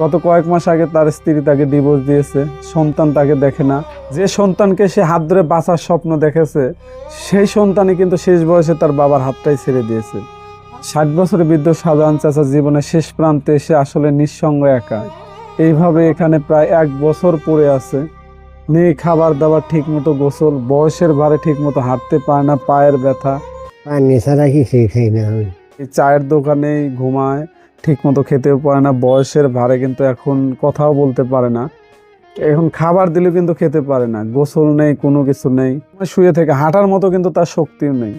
গত কয়েক মাস আগে তার স্ত্রী তাকে ডিভোর্স দিয়েছে সন্তান তাকে দেখে না। যে সন্তানকে সে হাত ধরে বাঁচার স্বপ্ন দেখেছে সেই সন্তানই কিন্তু শেষ বয়সে তার বাবার হাতটাই ছেড়ে দিয়েছে। ষাট বছরের বৃদ্ধ সাধারণ চাচা জীবনের শেষ প্রান্তে এসে আসলে নিঃসঙ্গ একা। এইভাবে এখানে প্রায় এক বছর পড়ে আছে। নেই খাবার দাবার ঠিক মতো গোসল বয়সের ভারে ঠিক মতো হাঁটতে পারে না পায়ের ব্যথা। পানি ছাড়া কিছুই খাই না। চায়ের দোকানেই ঘুমায় ঠিক মতো খেতেও পারে না, বয়সের ভারে কিন্তু এখন কথাও বলতে পারে না। এখন খাবার দিলেও কিন্তু খেতে পারে না, গোসল নেই, কোনো কিছু নেই শুয়ে থেকে হাঁটার মতো কিন্তু তার শক্তিও নেই।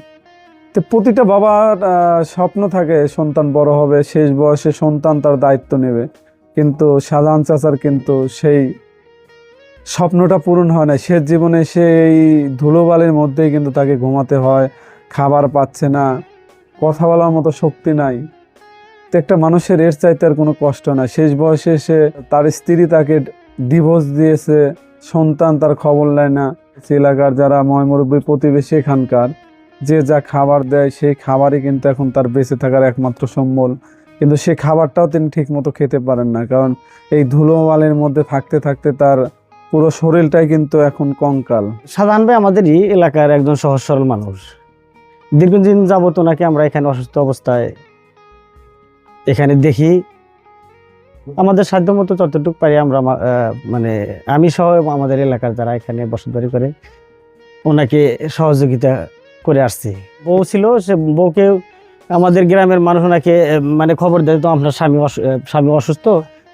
তো প্রতিটা বাবার স্বপ্ন থাকে, সন্তান বড় হবে, শেষ বয়সে সন্তান তার দায়িত্ব নেবে, কিন্তু সাধারণ চাচার কিন্তু সেই স্বপ্নটা পূরণ হয় না। শেষ জীবনে সেই ধুলোবালির মধ্যেই কিন্তু তাকে ঘুমাতে হয়, খাবার পাচ্ছে না, কথা বলার মতো শক্তি নাই। তো একটা মানুষের এর চাইতে আর কোনো কষ্ট না শেষ বয়সে এসে তার স্ত্রী তাকে ডিভোর্স দিয়েছে, সন্তান তার খবর নেয় না। এলাকার যারা ময়মুরব্বী প্রতিবেশী এখানকার, যে যা খাবার দেয় সেই খাবারই কিন্তু এখন তার বেঁচে থাকার একমাত্র সম্বল। কিন্তু সে খাবারটাও তিনি ঠিক মতো খেতে পারেন না। কারণ এই ধুলোবালির মধ্যে থাকতে থাকতে তার পুরো শরীরটাই কিন্তু এখন কঙ্কাল। সাধারণ ভাই, আমাদেরই এলাকার একজন সহজ সরল মানুষ। দীর্ঘদিন যাবত ওনাকে আমরা এখানে অসুস্থ অবস্থায় এখানে দেখি আমাদের সাধ্য মতো যতটুকু পারি আমরা আমা- মানে আমি সহ আমাদের এলাকার যারা এখানে বসতবাড়ি করে, ওনাকে সহযোগিতা করে আসছি। বউ ছিল, সে বউকে আমাদের গ্রামের মানুষ ওনাকে মানে খবর দেয়, তো আপনার স্বামী স্বামী অসুস্থ,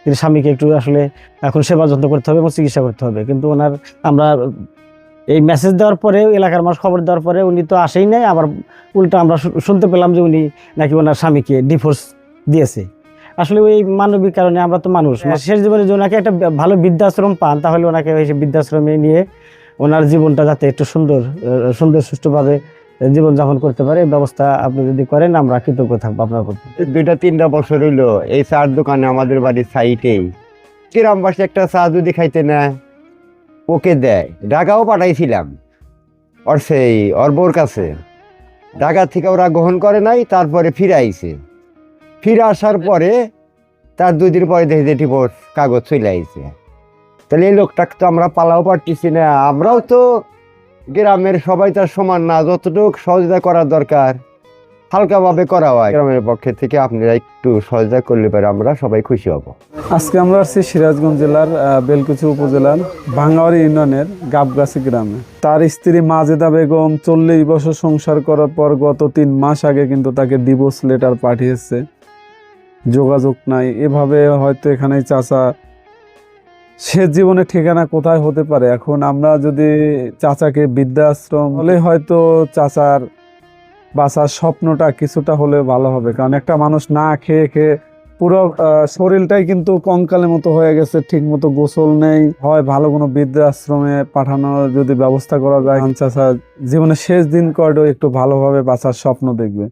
কিন্তু স্বামীকে একটু আসলে এখন সেবা যত্ন করতে হবে এবং চিকিৎসা করতে হবে। কিন্তু ওনার, আমরা এই মেসেজ দেওয়ার পরে, এলাকার মানুষ খবর দেওয়ার পরে উনি তো আসেই নাই। আবার উল্টা আমরা শুনতে পেলাম যে উনি নাকি ওনার স্বামীকে ডিভোর্স দিয়েছে। আসলে ওই মানবিক কারণে আমরা তো মানুষ। শেষ জীবনে যে ওনাকে একটা ভালো বৃদ্ধাশ্রম পান তাহলে ওনাকে ওই বৃদ্ধাশ্রমে নিয়ে ওনার জীবনটা যাতে একটু সুন্দর সুন্দর সুষ্ঠুভাবে জীবনযাপন করতে পারে এই ব্যবস্থা আপনি যদি করেন আমরা কৃতজ্ঞ থাকব আপনার প্রতি দুইটা তিনটা বছর হইল এই চার দোকানে আমাদের বাড়ির সাইটেই। গ্রামবাসী একটা চা যদি খাইতে নেয় ওকে দেয়। ঢাকাও পাঠাইছিলাম ওর সেই ওর বোর কাছে। ঢাকা থেকে ওরা গ্রহণ করে নাই তারপরে ফিরে আইছে। ফিরে আসার পরে তার দুই দিন পরে দেখি ডিভোর্স কাগজ চলে আইছে। তাহলে এই লোকটাকে তো আমরা পালাও পারতেছি না, আমরাও তো গ্রামের সবাই তার সমান না, যতটুকু সহযোগিতা করার দরকার, হালকাভাবে করা হয়। গ্রামের পক্ষে থেকে আপনারা একটু সহযোগিতা করলে পারে আমরা সবাই খুশি হব। আজকে আমরা আসছি সিরাজগঞ্জ জেলার বেলকুচি উপজেলার ভাঙ্গাওয়ারি ইউনিয়নের গাবগাছি গ্রামে। তার স্ত্রী মাজেদা বেগম চল্লিশ বছর সংসার করার পর গত তিন মাস আগে কিন্তু তাকে ডিভোর্স লেটার পাঠিয়েছে। যোগাযোগ নাই। এভাবে হয়তো এখানে চাচা, সে জীবনে ঠিকানা কোথায় হতে পারে? এখন আমরা যদি চাচাকে বৃদ্ধাশ্রম হলে হয়তো চাচার বাঁচার স্বপ্নটা কিছুটা হলে ভালো হবে। কারণ একটা মানুষ না খেয়ে খেয়ে পুরো শরীরটাই কিন্তু কঙ্কালের মতো হয়ে গেছে ঠিক মতো গোসল নেই। হয় ভালো কোনো বৃদ্ধাশ্রমে পাঠানোর যদি ব্যবস্থা করা যায় চাষা জীবনের শেষ দিন কয়ডো একটু ভালোভাবে বাঁচার স্বপ্ন দেখবে।